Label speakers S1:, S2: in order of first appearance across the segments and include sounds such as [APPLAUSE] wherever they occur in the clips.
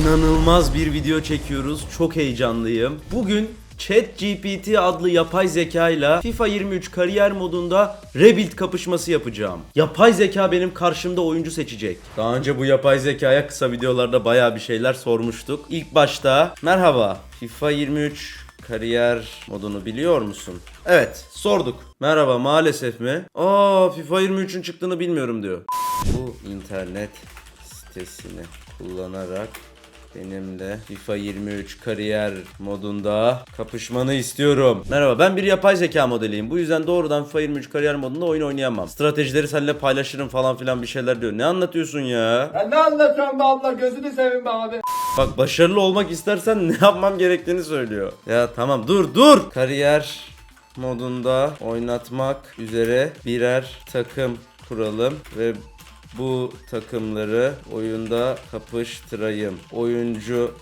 S1: İnanılmaz bir video çekiyoruz. Çok heyecanlıyım. Bugün ChatGPT adlı yapay zeka ile FIFA 23 kariyer modunda rebuild kapışması yapacağım. Yapay zeka benim karşımda oyuncu seçecek. Daha önce bu yapay zekaya kısa videolarda bayağı bir şeyler sormuştuk. İlk başta merhaba FIFA 23 kariyer modunu biliyor musun? Evet sorduk. Merhaba maalesef mi? Aa FIFA 23'ün çıktığını bilmiyorum diyor. Bu internet sitesini kullanarak benimle FIFA 23 kariyer modunda kapışmanı istiyorum. Merhaba ben bir yapay zeka modeliyim. Bu yüzden doğrudan FIFA 23 kariyer modunda oyun oynayamam. Stratejileri seninle paylaşırım falan filan bir şeyler diyor. Ne anlatıyorsun ya?
S2: Ya ne anlatıyorsun be abla gözünü seveyim be abi.
S1: Bak başarılı olmak istersen [LAUGHS] ne yapmam gerektiğini söylüyor. Ya tamam dur dur. Kariyer modunda oynatmak üzere birer takım kuralım ve bu takımları oyunda kapıştırayım. Oyuncu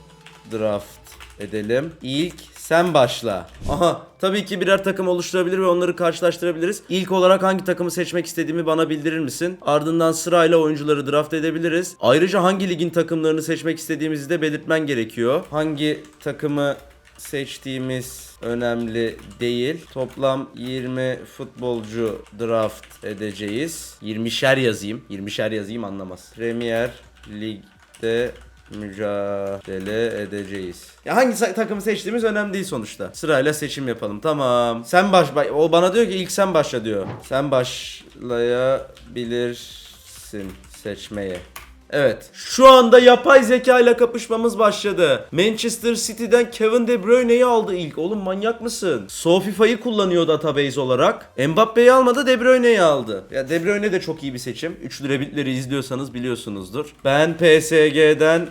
S1: draft edelim. İlk sen başla. Aha tabii ki birer takım oluşturabilir ve onları karşılaştırabiliriz. İlk olarak hangi takımı seçmek istediğimi bana bildirir misin? Ardından sırayla oyuncuları draft edebiliriz. Ayrıca hangi ligin takımlarını seçmek istediğimizi de belirtmen gerekiyor. Hangi takımı seçtiğimiz önemli değil. Toplam 20 futbolcu draft edeceğiz. 20'şer yazayım. 20'şer yazayım anlamaz. Premier Lig'de mücadele edeceğiz. Ya hangi takımı seçtiğimiz önemli değil sonuçta. Sırayla seçim yapalım. Tamam. Sen baş ba- o bana diyor ki ilk sen başla diyor. Sen başlayabilirsin seçmeye. Evet. Şu anda yapay zeka ile kapışmamız başladı. Manchester City'den Kevin De Bruyne'yi aldı ilk. Oğlum manyak mısın? Sofifa'yı kullanıyor database olarak. Mbappe'yi almadı De Bruyne'yi aldı. Ya De Bruyne de çok iyi bir seçim. Üçlü rebitleri izliyorsanız biliyorsunuzdur. Ben PSG'den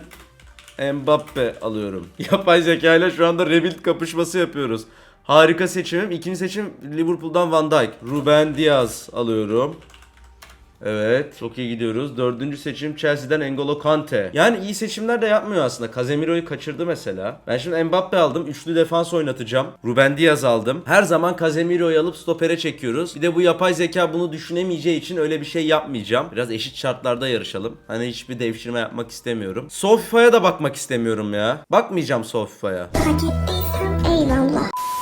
S1: Mbappe alıyorum. [LAUGHS] Yapay zeka ile şu anda rebuild kapışması yapıyoruz. Harika seçimim. İkinci seçim Liverpool'dan Van Dijk. Ruben Diaz alıyorum. Evet çok iyi gidiyoruz. Dördüncü seçim Chelsea'den N'Golo Kante. Yani iyi seçimler de yapmıyor aslında. Casemiro'yu kaçırdı mesela. Ben şimdi Mbappe aldım. Üçlü defans oynatacağım. Ruben Diaz aldım. Her zaman Casemiro'yu alıp stopere çekiyoruz. Bir de bu yapay zeka bunu düşünemeyeceği için öyle bir şey yapmayacağım. Biraz eşit şartlarda yarışalım. Hani hiçbir devşirme yapmak istemiyorum. Sofifa'ya da bakmak istemiyorum ya. Bakmayacağım Sofifa'ya.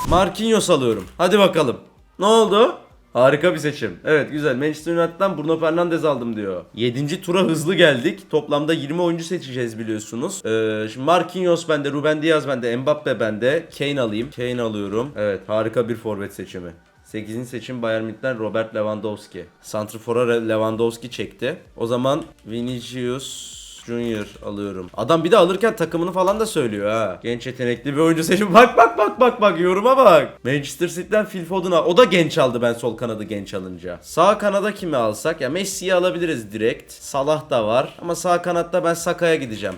S1: Marquinhos alıyorum. Hadi bakalım. Ne oldu? Harika bir seçim. Evet güzel. Manchester United'dan Bruno Fernandes aldım diyor. 7. tura hızlı geldik. Toplamda 20 oyuncu seçeceğiz biliyorsunuz. Ee, şimdi Marquinhos bende, Ruben Diaz bende, Mbappe bende. Kane alayım. Kane alıyorum. Evet harika bir forvet seçimi. 8. seçim Bayern Münih'ten Robert Lewandowski. Santrfor'a Lewandowski çekti. O zaman Vinicius Junior alıyorum. Adam bir de alırken takımını falan da söylüyor ha. Genç yetenekli bir oyuncu seçim. Bak bak bak bak bak yoruma bak. Manchester City'den Phil Foden'a. O da genç aldı ben sol kanadı genç alınca. Sağ kanada kimi alsak? Ya Messi'yi alabiliriz direkt. Salah da var. Ama sağ kanatta ben Saka'ya gideceğim.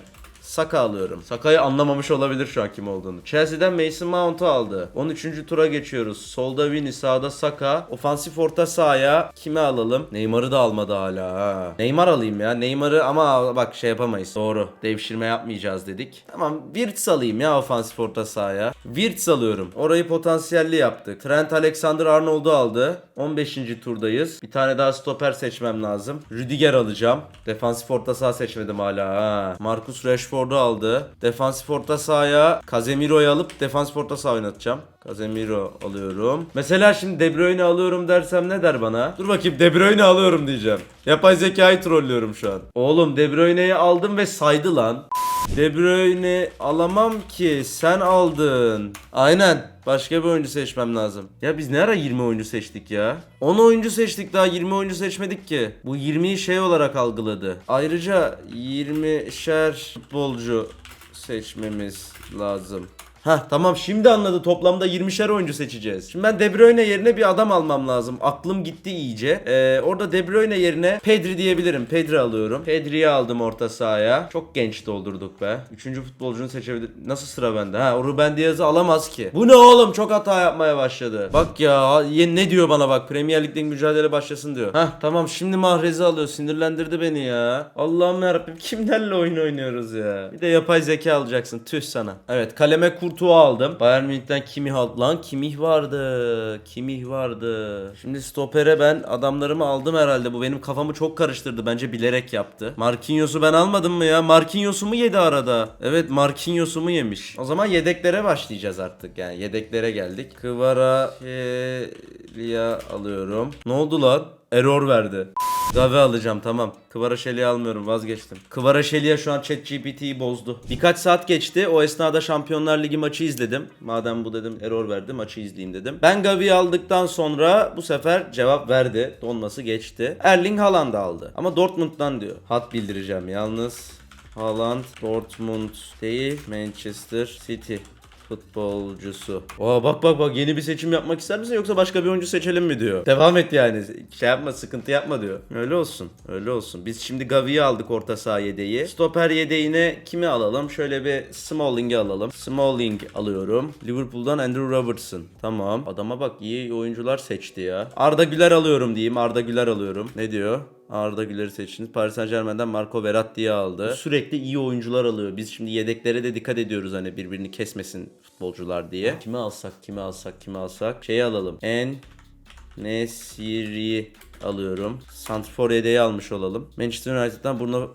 S1: Saka alıyorum. Saka'yı anlamamış olabilir şu an kim olduğunu. Chelsea'den Mason Mount'u aldı. 13. tura geçiyoruz. Solda Vini, sağda Saka. Ofansif orta sahaya kimi alalım? Neymar'ı da almadı hala ha. Neymar alayım ya. Neymar'ı ama bak şey yapamayız. Doğru. Devşirme yapmayacağız dedik. Tamam Wirtz alayım ya ofansif orta sahaya. Wirtz alıyorum. Orayı potansiyelli yaptık. Trent Alexander-Arnold'u aldı. 15. turdayız. Bir tane daha stoper seçmem lazım. Rüdiger alacağım. Defansif orta saha seçmedim hala ha. Marcus Rashford'u aldı. Defansif orta sahaya Casemiro'yu alıp defansif orta saha oynatacağım. Casemiro alıyorum. Mesela şimdi De Bruyne alıyorum dersem ne der bana? Dur bakayım De Bruyne alıyorum diyeceğim. Yapay zekayı trollüyorum şu an. Oğlum De Bruyne'yi aldım ve saydı lan. De Bruyne alamam ki sen aldın. Aynen. Başka bir oyuncu seçmem lazım. Ya biz ne ara 20 oyuncu seçtik ya? 10 oyuncu seçtik daha 20 oyuncu seçmedik ki. Bu 20'yi şey olarak algıladı. Ayrıca 20'şer futbolcu seçmemiz lazım. Ha tamam şimdi anladı toplamda 20'şer oyuncu seçeceğiz. Şimdi ben De Bruyne yerine bir adam almam lazım. Aklım gitti iyice. Ee, orada De Bruyne yerine Pedri diyebilirim. Pedri alıyorum. Pedri'yi aldım orta sahaya. Çok genç doldurduk be. Üçüncü futbolcunu seçebilir. Nasıl sıra bende? Ha o Ruben Diaz'ı alamaz ki. Bu ne oğlum? Çok hata yapmaya başladı. Bak ya ne diyor bana bak. Premier Lig'de mücadele başlasın diyor. Ha tamam şimdi Mahrez'i alıyor. Sinirlendirdi beni ya. Allah'ım yarabbim kimlerle oyun oynuyoruz ya. Bir de yapay zeka alacaksın. Tüh sana. Evet kaleme kurt Courtois aldım. Bayern Münih'ten Kimih aldım. Lan Kimih vardı. Kimih vardı. Şimdi stopere ben adamlarımı aldım herhalde. Bu benim kafamı çok karıştırdı. Bence bilerek yaptı. Marquinhos'u ben almadım mı ya? Marquinhos'u mu yedi arada? Evet Marquinhos'u mu yemiş? O zaman yedeklere başlayacağız artık yani. Yedeklere geldik. Kıvara Şelia alıyorum. Ne oldu lan? Error verdi. Gavi alacağım tamam. Kıvaraşeli'yi almıyorum vazgeçtim. Kıvaraşeli'ye şu an ChatGPT'yi bozdu. Birkaç saat geçti. O esnada Şampiyonlar Ligi maçı izledim. Madem bu dedim error verdi maçı izleyeyim dedim. Ben Gavi'yi aldıktan sonra bu sefer cevap verdi. Donması geçti. Erling Haaland aldı. Ama Dortmund'dan diyor. Hat bildireceğim yalnız. Haaland Dortmund değil Manchester City futbolcusu. Aa bak bak bak yeni bir seçim yapmak ister misin yoksa başka bir oyuncu seçelim mi diyor. Devam et yani. Şey yapma sıkıntı yapma diyor. Öyle olsun. Öyle olsun. Biz şimdi Gavi'yi aldık orta saha yedeği. Stoper yedeğine kimi alalım? Şöyle bir Smalling'i alalım. Smalling alıyorum. Liverpool'dan Andrew Robertson. Tamam. Adama bak iyi oyuncular seçti ya. Arda Güler alıyorum diyeyim. Arda Güler alıyorum. Ne diyor? Arda Güler'i seçtiniz. Paris Saint Germain'den Marco Verratti'yi aldı. Sürekli iyi oyuncular alıyor. Biz şimdi yedeklere de dikkat ediyoruz hani birbirini kesmesin futbolcular diye. Kimi alsak, kimi alsak, kimi alsak. Şeyi alalım. En Nesiri alıyorum. Santrfor yedeği almış olalım. Manchester United'dan Bruno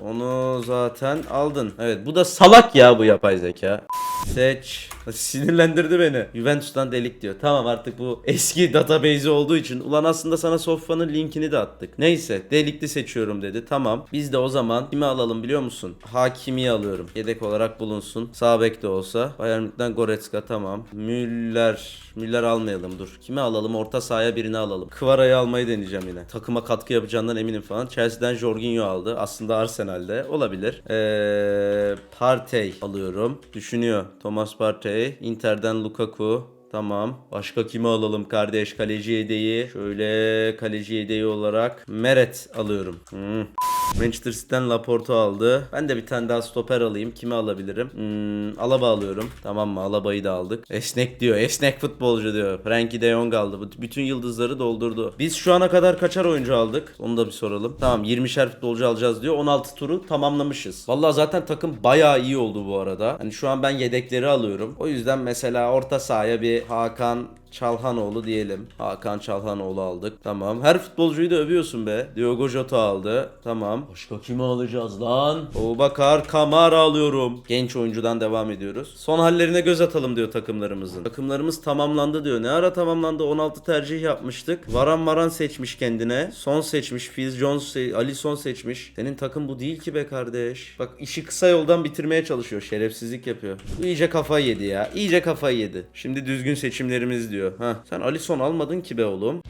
S1: onu zaten aldın. Evet bu da salak ya bu yapay zeka. Seç. Sinirlendirdi beni. Juventus'tan delik diyor. Tamam artık bu eski database olduğu için. Ulan aslında sana Sofra'nın linkini de attık. Neyse delikli seçiyorum dedi. Tamam. Biz de o zaman kimi alalım biliyor musun? Hakimi alıyorum. Yedek olarak bulunsun. Sağ bek de olsa. Bayern Münih'ten Goretzka tamam. Müller. Müller almayalım dur. Kimi alalım? Orta sahaya birini alalım. Kvara'yı almayı deneyeceğim yine. Takıma katkı yapacağından eminim falan. Chelsea'den Jorginho aldı. Aslında Arsenal'de. Olabilir. Eee Partey alıyorum. Düşünüyor. Thomas Partey. Inter'den Lukaku. Tamam. Başka kimi alalım kardeş? Kaleci yedeği. Şöyle kaleci yedeği olarak Meret alıyorum. Hmm. Manchester City'den Laporte aldı. Ben de bir tane daha stoper alayım. Kimi alabilirim? Hmm, Alaba alıyorum. Tamam mı? Alaba'yı da aldık. Esnek diyor. Esnek futbolcu diyor. Frankie de Jong aldı. Bütün yıldızları doldurdu. Biz şu ana kadar kaçar oyuncu aldık? Onu da bir soralım. Tamam 20'şer futbolcu alacağız diyor. 16 turu tamamlamışız. Vallahi zaten takım bayağı iyi oldu bu arada. Hani şu an ben yedekleri alıyorum. O yüzden mesela orta sahaya bir Hakan Çalhanoğlu diyelim. Hakan Çalhanoğlu aldık. Tamam. Her futbolcuyu da övüyorsun be. Diogo Jota aldı. Tamam. Başka kimi alacağız lan? Bakar Kamara alıyorum. Genç oyuncudan devam ediyoruz. Son hallerine göz atalım diyor takımlarımızın. Takımlarımız tamamlandı diyor. Ne ara tamamlandı? 16 tercih yapmıştık. Varan Maran seçmiş kendine. Son seçmiş. Fizz Jones, se- Alisson seçmiş. Senin takım bu değil ki be kardeş. Bak işi kısa yoldan bitirmeye çalışıyor. Şerefsizlik yapıyor. Bu iyice kafayı yedi ya. İyice kafayı yedi. Şimdi düzgün seçimlerimiz diyor. Ha, sen Alisson almadın ki be oğlum.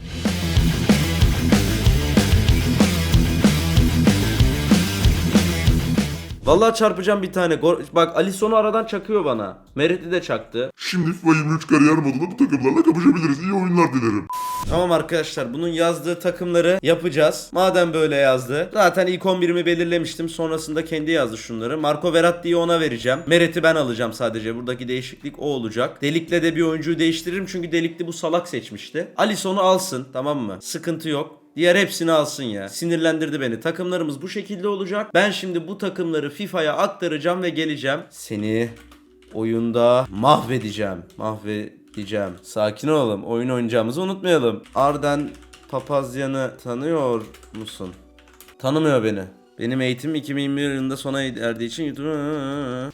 S1: Vallahi çarpacağım bir tane. Bak Alisson'u aradan çakıyor bana. Merit'i de çaktı.
S3: Şimdi FIFA 23 kariyer modunda bu takımlarla kapışabiliriz. İyi oyunlar dilerim.
S1: Tamam arkadaşlar bunun yazdığı takımları yapacağız. Madem böyle yazdı. Zaten ilk 11'imi belirlemiştim. Sonrasında kendi yazdı şunları. Marco Verratti'yi ona vereceğim. Meret'i ben alacağım sadece. Buradaki değişiklik o olacak. Delik'le de bir oyuncuyu değiştiririm. Çünkü Delik'li bu salak seçmişti. Alisson'u alsın tamam mı? Sıkıntı yok. Diğer hepsini alsın ya. Sinirlendirdi beni. Takımlarımız bu şekilde olacak. Ben şimdi bu takımları FIFA'ya aktaracağım ve geleceğim. Seni oyunda mahvedeceğim. Mahvedeceğim. Sakin olalım. Oyun oynayacağımızı unutmayalım. Arden Papazyan'ı tanıyor musun? Tanımıyor beni. Benim eğitim 2021 yılında sona erdiği için YouTube...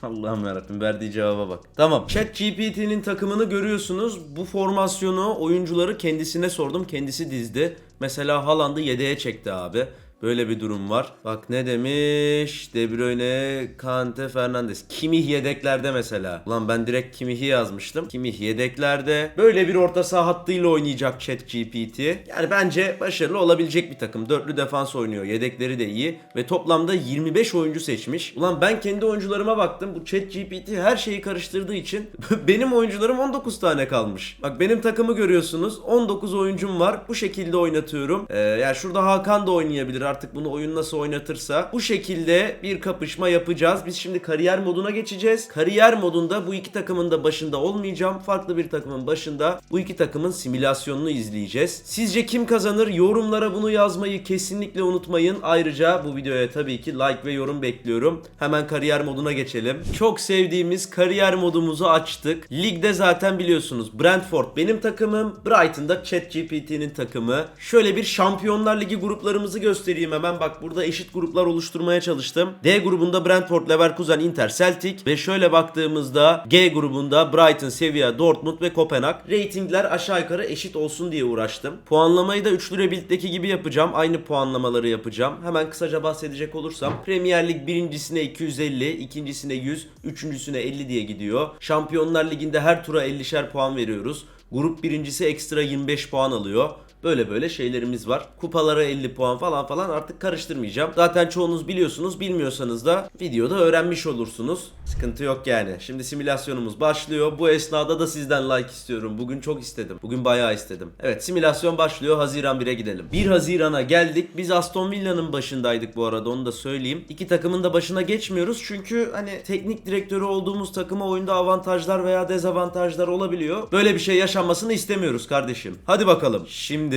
S1: Allah'ım yarabbim verdiği cevaba bak. Tamam. ChatGPT'nin takımını görüyorsunuz. Bu formasyonu oyuncuları kendisine sordum. Kendisi dizdi. Mesela Haaland'ı yedeğe çekti abi. Böyle bir durum var. Bak ne demiş? De Bruyne, Kante, Fernandes. Kimih yedeklerde mesela. Ulan ben direkt Kimih'i yazmıştım. Kimih yedeklerde. Böyle bir orta saha hattıyla oynayacak ChatGPT. Yani bence başarılı olabilecek bir takım. Dörtlü defans oynuyor. Yedekleri de iyi. Ve toplamda 25 oyuncu seçmiş. Ulan ben kendi oyuncularıma baktım. Bu ChatGPT her şeyi karıştırdığı için [LAUGHS] benim oyuncularım 19 tane kalmış. Bak benim takımı görüyorsunuz. 19 oyuncum var. Bu şekilde oynatıyorum. Ee, yani şurada Hakan da oynayabilir. Artık bunu oyun nasıl oynatırsa bu şekilde bir kapışma yapacağız. Biz şimdi kariyer moduna geçeceğiz. Kariyer modunda bu iki takımın da başında olmayacağım. Farklı bir takımın başında bu iki takımın simülasyonunu izleyeceğiz. Sizce kim kazanır? Yorumlara bunu yazmayı kesinlikle unutmayın. Ayrıca bu videoya tabii ki like ve yorum bekliyorum. Hemen kariyer moduna geçelim. Çok sevdiğimiz kariyer modumuzu açtık. Ligde zaten biliyorsunuz Brentford benim takımım. Brighton'da ChatGPT'nin takımı. Şöyle bir Şampiyonlar Ligi gruplarımızı göstereyim hemen. Bak burada eşit gruplar oluşturmaya çalıştım. D grubunda Brentford, Leverkusen, Inter, Celtic ve şöyle baktığımızda G grubunda Brighton, Sevilla, Dortmund ve Kopenhag. Ratingler aşağı yukarı eşit olsun diye uğraştım. Puanlamayı da üçlü Rebuild'deki gibi yapacağım. Aynı puanlamaları yapacağım. Hemen kısaca bahsedecek olursam Premier Lig birincisine 250, ikincisine 100, üçüncüsüne 50 diye gidiyor. Şampiyonlar Ligi'nde her tura 50'şer puan veriyoruz. Grup birincisi ekstra 25 puan alıyor. Böyle böyle şeylerimiz var. Kupalara 50 puan falan falan artık karıştırmayacağım. Zaten çoğunuz biliyorsunuz. Bilmiyorsanız da videoda öğrenmiş olursunuz. Sıkıntı yok yani. Şimdi simülasyonumuz başlıyor. Bu esnada da sizden like istiyorum. Bugün çok istedim. Bugün bayağı istedim. Evet simülasyon başlıyor. Haziran 1'e gidelim. 1 Haziran'a geldik. Biz Aston Villa'nın başındaydık bu arada onu da söyleyeyim. İki takımın da başına geçmiyoruz. Çünkü hani teknik direktörü olduğumuz takıma oyunda avantajlar veya dezavantajlar olabiliyor. Böyle bir şey yaşanmasını istemiyoruz kardeşim. Hadi bakalım. Şimdi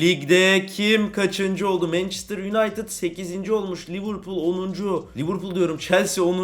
S1: ligde kim kaçıncı oldu? Manchester United 8. olmuş. Liverpool 10. Liverpool diyorum Chelsea 10.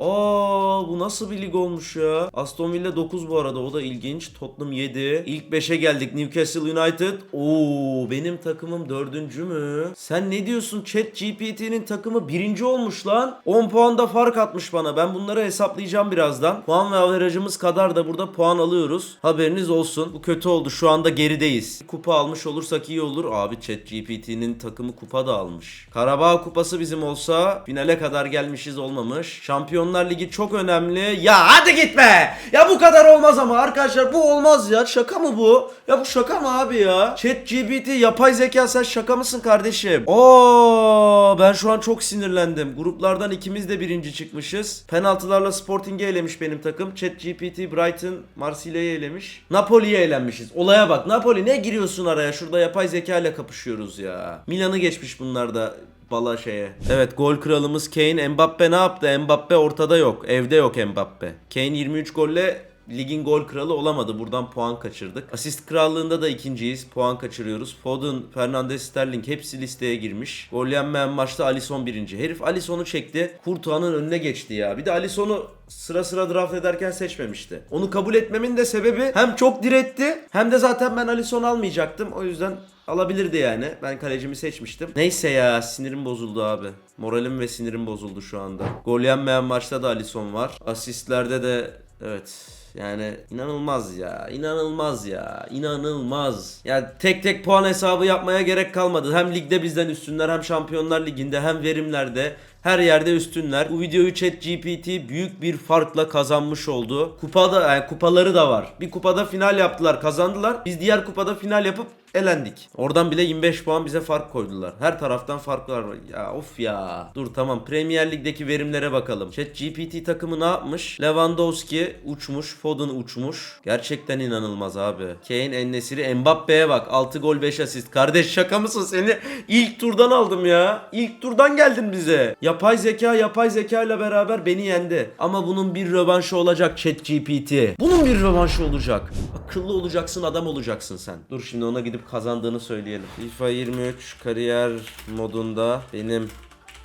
S1: Aa bu nasıl bir lig olmuş ya? Aston Villa 9 bu arada o da ilginç. Tottenham 7. İlk 5'e geldik. Newcastle United. Oo benim takımım 4. mü? Sen ne diyorsun? Chat GPT'nin takımı 1. olmuş lan. 10 puan da fark atmış bana. Ben bunları hesaplayacağım birazdan. Puan ve averajımız kadar da burada puan alıyoruz. Haberiniz olsun. Bu kötü oldu. Şu anda gerideyiz. Kupa almış olursak iyi olur. Abi Chat GPT'nin takımı kupa da almış. Karabağ kupası bizim olsa finale kadar gelmişiz olmamış. Şampiyonlar Ligi çok önemli. Ya hadi gitme. Ya bu kadar olmaz ama arkadaşlar bu olmaz ya. Şaka mı bu? Ya bu şaka mı abi ya? Chat GPT yapay zeka sen şaka mısın kardeşim? Oo ben şu an çok sinirlendim. Gruplardan ikimiz de birinci çıkmışız. Penaltılarla Sporting'i elemiş benim takım. Chat GPT Brighton Marsilya'yı elemiş. Napoli'yi elenmişiz. Olaya bak. Napoli ne giriyorsun araya? Şurada yapay zeka ile kapışıyoruz ya. Milan'ı geçmiş bunlar da bala şeye. Evet gol kralımız Kane. Mbappe ne yaptı? Mbappe ortada yok. Evde yok Mbappe. Kane 23 golle ligin gol kralı olamadı. Buradan puan kaçırdık. Asist krallığında da ikinciyiz. Puan kaçırıyoruz. Foden, Fernandes, Sterling hepsi listeye girmiş. Gol yenmeyen maçta Alisson birinci. Herif Alisson'u çekti. Courtois'ın önüne geçti ya. Bir de Alisson'u sıra sıra draft ederken seçmemişti. Onu kabul etmemin de sebebi hem çok diretti hem de zaten ben Alisson almayacaktım. O yüzden alabilirdi yani. Ben kalecimi seçmiştim. Neyse ya sinirim bozuldu abi. Moralim ve sinirim bozuldu şu anda. Gol yenmeyen maçta da Alisson var. Asistlerde de evet yani inanılmaz ya. inanılmaz ya. inanılmaz. Ya tek tek puan hesabı yapmaya gerek kalmadı. Hem ligde bizden üstünler hem Şampiyonlar Ligi'nde hem verimlerde her yerde üstünler. Bu videoyu ChatGPT büyük bir farkla kazanmış oldu. Kupada yani kupaları da var. Bir kupada final yaptılar, kazandılar. Biz diğer kupada final yapıp elendik. Oradan bile 25 puan bize fark koydular. Her taraftan farklar var. Ya of ya. Dur tamam. Premier Lig'deki verimlere bakalım. ChatGPT takımı ne yapmış? Lewandowski uçmuş. Foden uçmuş. Gerçekten inanılmaz abi. Kane, Ennesiri, Mbappe'ye bak. 6 gol 5 asist. Kardeş şaka mısın? Seni ilk turdan aldım ya. İlk turdan geldin bize. Yapay zeka yapay zeka ile beraber beni yendi. Ama bunun bir rövanşı olacak ChatGPT. Bunun bir rövanşı olacak. Akıllı olacaksın adam olacaksın sen. Dur şimdi ona gidip kazandığını söyleyelim. FIFA 23 kariyer modunda benim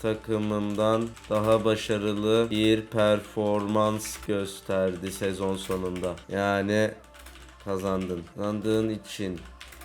S1: takımımdan daha başarılı bir performans gösterdi sezon sonunda. Yani kazandın. Kazandığın için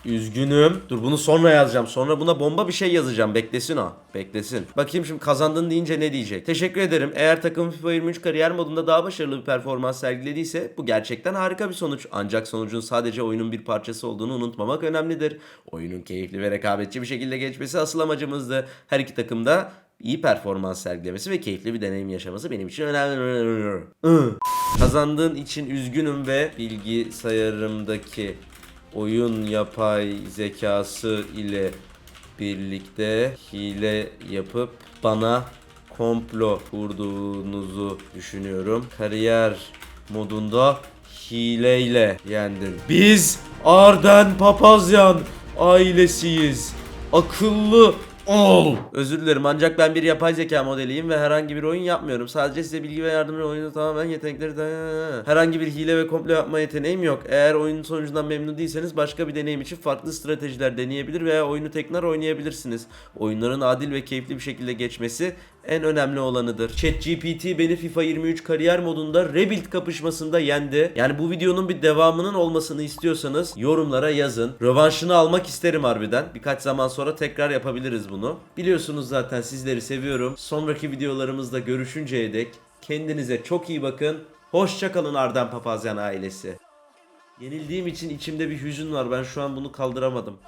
S1: Üzgünüm. Dur bunu sonra yazacağım. Sonra buna bomba bir şey yazacağım. Beklesin o. Beklesin. Bakayım şimdi kazandın deyince ne diyecek. Teşekkür ederim. Eğer takım FIFA 23 kariyer modunda daha başarılı bir performans sergilediyse bu gerçekten harika bir sonuç. Ancak sonucun sadece oyunun bir parçası olduğunu unutmamak önemlidir. Oyunun keyifli ve rekabetçi bir şekilde geçmesi asıl amacımızdı. Her iki takım da iyi performans sergilemesi ve keyifli bir deneyim yaşaması benim için önemli. Kazandığın için üzgünüm ve bilgisayarımdaki oyun yapay zekası ile birlikte hile yapıp bana komplo kurduğunuzu düşünüyorum. Kariyer modunda hileyle yendin. Biz Arden Papazyan ailesiyiz. Akıllı ol. Özür dilerim ancak ben bir yapay zeka modeliyim ve herhangi bir oyun yapmıyorum. Sadece size bilgi ve yardımcı oyunu tamamen yetenekleri de... Herhangi bir hile ve komplo yapma yeteneğim yok. Eğer oyunun sonucundan memnun değilseniz başka bir deneyim için farklı stratejiler deneyebilir veya oyunu tekrar oynayabilirsiniz. Oyunların adil ve keyifli bir şekilde geçmesi en önemli olanıdır. ChatGPT beni FIFA 23 kariyer modunda Rebuild kapışmasında yendi. Yani bu videonun bir devamının olmasını istiyorsanız yorumlara yazın. Rövanşını almak isterim harbiden. Birkaç zaman sonra tekrar yapabiliriz bunu. Biliyorsunuz zaten sizleri seviyorum. Sonraki videolarımızda görüşünceye dek kendinize çok iyi bakın. Hoşçakalın Arden Papazyan ailesi. Yenildiğim için içimde bir hüzün var. Ben şu an bunu kaldıramadım.